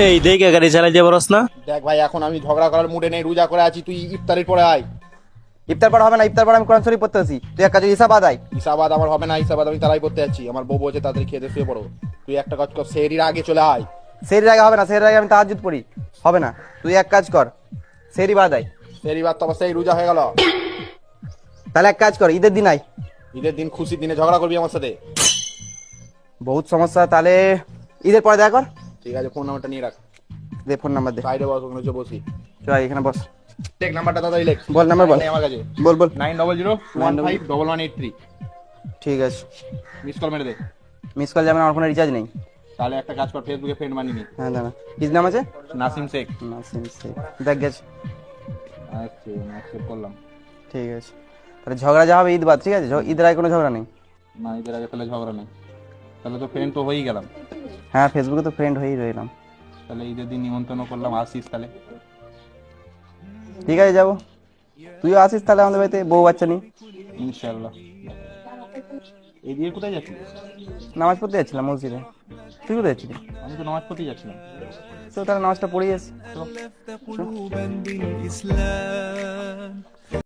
এই দেখে গাড়ি চালাই পারস না। দেখ ভাই এখন আমি ঝগড়া করার মুডে নেই রোজা করে আছি তুই ইফতারের পরে আয়। ইফতার পর হবে না ইফতার পর আমি কোরআন শরীফ পড়তে আসি তুই এক কাজ হিসাব আদায়। ইসাবাদ আমার হবে না ইসাবাদ আমি তারাই করতে যাচ্ছি আমার বউ বলছে তাদের খেতে শুয়ে পড়ো। তুই একটা কাজ কর সেরির আগে চলে আয়। সেরির আগে হবে না সেরির আগে আমি তাহাজুদ পড়ি। হবে না। তুই এক কাজ কর সেরি বাদাই সেরি বাদ তো আবার সেই রোজা হয়ে গেল। তাহলে এক কাজ কর ঈদের দিন আয়। ঈদের দিন খুশির দিনে ঝগড়া করবি আমার সাথে। বহুত সমস্যা তাহলে ঈদের পরে দেখা কর। ঠিক আছে ফোন নাম্বারটা নিয়ে রাখ। দে ফোন নাম্বার দে। সাইডে বস ওখানে বসি চল এখানে বস। লেখ নাম্বারটা তাড়াতাড়ি লেখ। বল নাম্বার বল। আমার কাছে। বল বল। Nine double zero one five double one eight three ঠিক আছে। মিস কল মেরে দে। মিস কল যাবে না আমার কোনো রিচার্জ নেই। তাহলে একটা কাজ কর ফেসবুকে ফ্রেন্ড বানিয়ে নি। হ্যাঁ দাঁড়া। কি নাম আছে? নাসিম শেখ। নাসিম শেখ। দেখ গেছে আচ্ছা অ্যাকসেপ্ট করলাম। ঠিক আছে। তাহলে ঝগড়া যা হবে ঈদ বাদ ঠিক আছে? ঈদের আগে কোনো ঝগড়া নেই? না ঈদের আগে তাহলে ঝগড়া নেই। তাহলে তো ফ্রেন্ড তো হয়েই গেলাম। হ্যাঁ ফেসবুকে তো ফ্রেন্ড হয়েই রইলাম। তাহলে ঈদের দিন নিমন্ত্রণ করলাম আসিস তাহলে। ঠিক আছে যাব। তুইও আসিস তাহলে আমাদের বাড়িতে বউ বাচ্চা নিয়ে। ইনশাল্লাহ এই দিয়ে কোথায় যাচ্ছিস নামাজ পড়তে যাচ্ছিলাম মসজিদে। তুই কোথায় যাচ্ছিস আমি তো নামাজ পড়তে যাচ্ছিলাম। তো তাহলে নামাজটা পড়ে যাস